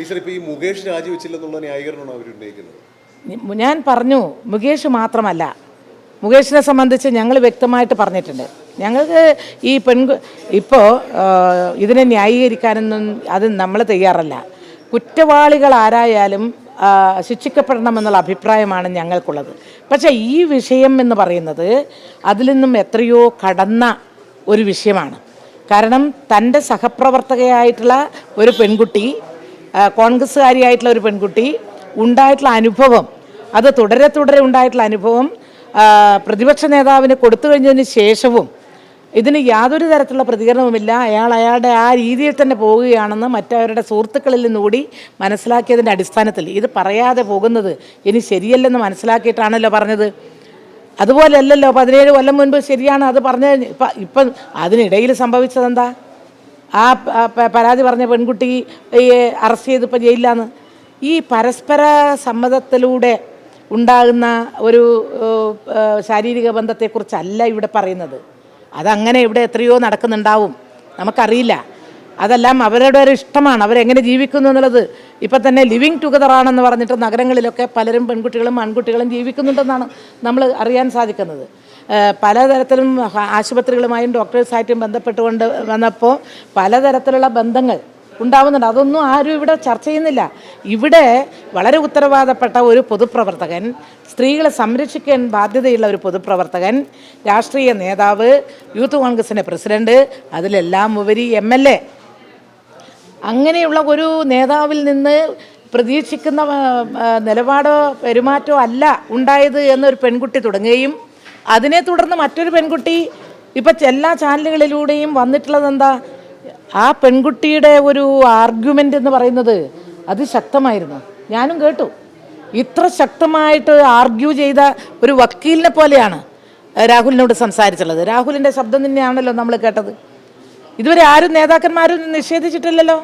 Teacher ഇപ്പോൾ ഈ മുകേഷ് രാജിവെച്ചില്ലെന്നുള്ള ന്യായീകരണമാണ് അവർ ഞാൻ പറഞ്ഞു മുകേഷ് മാത്രമല്ല. മുകേഷിനെ സംബന്ധിച്ച് ഞങ്ങൾ വ്യക്തമായിട്ട് പറഞ്ഞിട്ടുണ്ട്. ഞങ്ങൾക്ക് ഈ പെൺകു ഇപ്പോൾ ഇതിനെ ന്യായീകരിക്കാനൊന്നും അത് നമ്മൾ തയ്യാറല്ല. കുറ്റവാളികൾ ആരായാലും ശിക്ഷിക്കപ്പെടണമെന്നുള്ള അഭിപ്രായമാണ് ഞങ്ങൾക്കുള്ളത്. പക്ഷേ ഈ വിഷയം എന്ന് പറയുന്നത് അതിൽ നിന്നും എത്രയോ കടന്ന ഒരു വിഷയമാണ്. കാരണം തന്റെ സഹപ്രവർത്തകയായിട്ടുള്ള ഒരു പെൺകുട്ടി കോൺഗ്രസ്സുകാരിയായിട്ടുള്ള ഒരു പെൺകുട്ടി ഉണ്ടായിട്ടുള്ള അനുഭവം അത് തുടരെ തുടരെ ഉണ്ടായിട്ടുള്ള അനുഭവം പ്രതിപക്ഷ നേതാവിന് കൊടുത്തു കഴിഞ്ഞതിന് ശേഷവും ഇതിന് യാതൊരു തരത്തിലുള്ള പ്രതികരണവുമില്ല. അയാൾ അയാളുടെ ആ രീതിയിൽ തന്നെ പോവുകയാണെന്ന് മറ്റവരുടെ സുഹൃത്തുക്കളിൽ നിന്നുകൂടി മനസ്സിലാക്കിയതിന്റെ അടിസ്ഥാനത്തിൽ. ഇത് പറയാതെ പോകുന്നത് ഇനി ശരിയല്ലെന്ന് മനസ്സിലാക്കിയിട്ടാണല്ലോ പറഞ്ഞത്. അതുപോലെയല്ലല്ലോ പതിനേഴ് കൊല്ലം മുൻപ് ശരിയാണ് അത് പറഞ്ഞ ഇപ്പം ഇപ്പം അതിനിടയിൽ സംഭവിച്ചതെന്താ? ആ പരാതി പറഞ്ഞ പെൺകുട്ടി അറസ്റ്റ് ചെയ്തിപ്പോൾ ജയിലിലാണ് ഈ പരസ്പര സമ്മതത്തിലൂടെ ഉണ്ടാകുന്ന ഒരു ശാരീരിക ബന്ധത്തെക്കുറിച്ചല്ല ഇവിടെ പറയുന്നത്. അതങ്ങനെ ഇവിടെ എത്രയോ നടക്കുന്നുണ്ടാവും. നമുക്കറിയില്ല. അതെല്ലാം അവരുടെ ഒരു ഇഷ്ടമാണ്. അവരെങ്ങനെ ജീവിക്കുന്നു എന്നുള്ളത്. ഇപ്പം തന്നെ ലിവിങ് ടുഗദർ ആണെന്ന് പറഞ്ഞിട്ട് നഗരങ്ങളിലൊക്കെ പലരും പെൺകുട്ടികളും ആൺകുട്ടികളും ജീവിക്കുന്നുണ്ടെന്നാണ് നമ്മൾ അറിയാൻ സാധിക്കുന്നത്. പലതരത്തിലും ആശുപത്രികളുമായും ഡോക്ടേഴ്സായിട്ടും ബന്ധപ്പെട്ടുകൊണ്ട് വന്നപ്പോൾ പലതരത്തിലുള്ള ബന്ധങ്ങൾ ഉണ്ടാവുന്നുണ്ട്. അതൊന്നും ആരും ഇവിടെ ചർച്ച ചെയ്യുന്നില്ല. ഇവിടെ വളരെ ഉത്തരവാദപ്പെട്ട ഒരു പൊതുപ്രവർത്തകൻ സ്ത്രീകളെ സംരക്ഷിക്കാൻ ബാധ്യതയുള്ള ഒരു പൊതുപ്രവർത്തകൻ രാഷ്ട്രീയ നേതാവ് യൂത്ത് കോൺഗ്രസിന്റെ പ്രസിഡന്റ് അതിലെല്ലാം ഉപരി എം എൽ എ. അങ്ങനെയുള്ള ഒരു നേതാവിൽ നിന്ന് പ്രതീക്ഷിക്കുന്ന നിലപാടോ പെരുമാറ്റമോ അല്ല ഉണ്ടായത് എന്നൊരു പെൺകുട്ടി തുടങ്ങുകയും അതിനെ തുടർന്ന് മറ്റൊരു പെൺകുട്ടി ഇപ്പം എല്ലാ ചാനലുകളിലൂടെയും വന്നിട്ടുള്ളത് എന്താ? ആ പെൺകുട്ടിയുടെ ഒരു ആർഗ്യുമെന്റ് എന്ന് പറയുന്നത് അത് ശക്തമായിരുന്നു. ഞാനും കേട്ടു. ഇത്ര ശക്തമായിട്ട് ആർഗ്യൂ ചെയ്ത ഒരു വക്കീലിനെ പോലെയാണ് രാഹുലിനോട് സംസാരിച്ചുള്ളത്. രാഹുലിന്റെ ശബ്ദം തന്നെയാണല്ലോ നമ്മൾ കേട്ടത്. ഇതുവരെ ആരും നേതാക്കന്മാരും നിഷേധിച്ചിട്ടില്ലല്ലോ?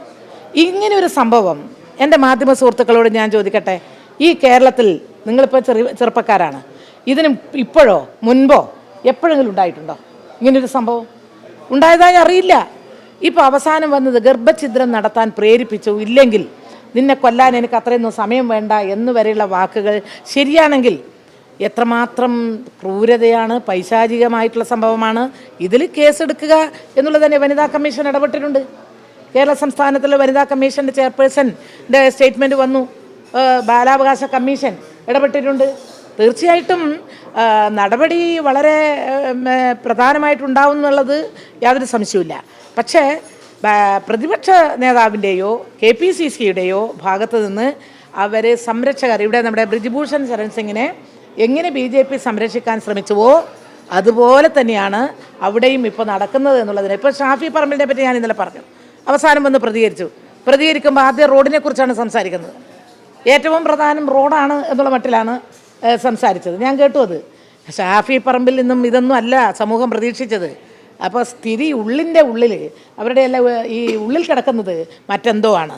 ഇങ്ങനെ ഒരു സംഭവം എന്റെ മാധ്യമ സുഹൃത്തുക്കളോട് ഞാൻ ചോദിക്കട്ടെ? ഈ കേരളത്തിൽ നിങ്ങളിപ്പോൾ ചെറു ചെറുപ്പക്കാരാണ്. ഇതിന് ഇപ്പോഴോ മുൻപോ എപ്പോഴെങ്കിലും ഉണ്ടായിട്ടുണ്ടോ? ഇങ്ങനൊരു സംഭവം? ഉണ്ടായതായി അറിയില്ല. ഇപ്പോൾ അവസാനം വന്നത് ഗർഭഛിദ്രം നടത്താൻ പ്രേരിപ്പിച്ചു. ഇല്ലെങ്കിൽ നിന്നെ കൊല്ലാൻ എനിക്ക് അത്രയൊന്നും സമയം വേണ്ട എന്ന് വരെയുള്ള വാക്കുകൾ ശരിയാണെങ്കിൽ എത്രമാത്രം ക്രൂരതയാണ് പൈശാചികമായിട്ടുള്ള സംഭവമാണ് ഇതിൽ കേസെടുക്കുക എന്നുള്ളത് തന്നെ വനിതാ കമ്മീഷൻ ഇടപെട്ടിട്ടുണ്ട്. കേരള സംസ്ഥാനത്തിലെ വനിതാ കമ്മീഷന്റെ ചെയർപേഴ്സന്റെ സ്റ്റേറ്റ്മെന്റ് വന്നു. ബാലാവകാശ കമ്മീഷൻ ഇടപെട്ടിട്ടുണ്ട്. തീർച്ചയായിട്ടും നടപടി വളരെ പ്രധാനമായിട്ടുണ്ടാവും എന്നുള്ളത് യാതൊരു സംശയവുമില്ല. പക്ഷേ പ്രതിപക്ഷ നേതാവിന്റെയോ കെ പി സി സിയുടെയോ ഭാഗത്ത് നിന്ന് അവർ സംരക്ഷകർ ഇവിടെ നമ്മുടെ ബ്രിജ്ഭൂഷൺ ശരൺ സിംഗിനെ എങ്ങനെ ബി ജെ പി സംരക്ഷിക്കാൻ ശ്രമിച്ചുവോ അതുപോലെ തന്നെയാണ് അവിടെയും ഇപ്പോൾ നടക്കുന്നത് എന്നുള്ളതിന്. ഇപ്പോൾ ഷാഫി പറമ്പിലിനെ പറ്റി ഞാൻ ഇന്നലെ പറഞ്ഞു. അവസാനം വന്ന് പ്രതികരിച്ചു. പ്രതികരിക്കുമ്പോൾ ആദ്യം റോഡിനെ കുറിച്ചാണ് സംസാരിക്കുന്നത്. ഏറ്റവും പ്രധാനം റോഡാണ് എന്നുള്ള മട്ടിലാണ് സംസാരിച്ചത്. ഞാൻ കേട്ടു അത്. ഷാഫി പറമ്പിൽ നിന്നും ഇതൊന്നും അല്ല സമൂഹം പ്രതീക്ഷിച്ചത്. അപ്പോൾ സ്ഥിതി ഉള്ളിന്റെ ഉള്ളിൽ അവരുടെ എല്ലാം ഈ ഉള്ളിൽ കിടക്കുന്നത് മറ്റെന്തോ ആണ്.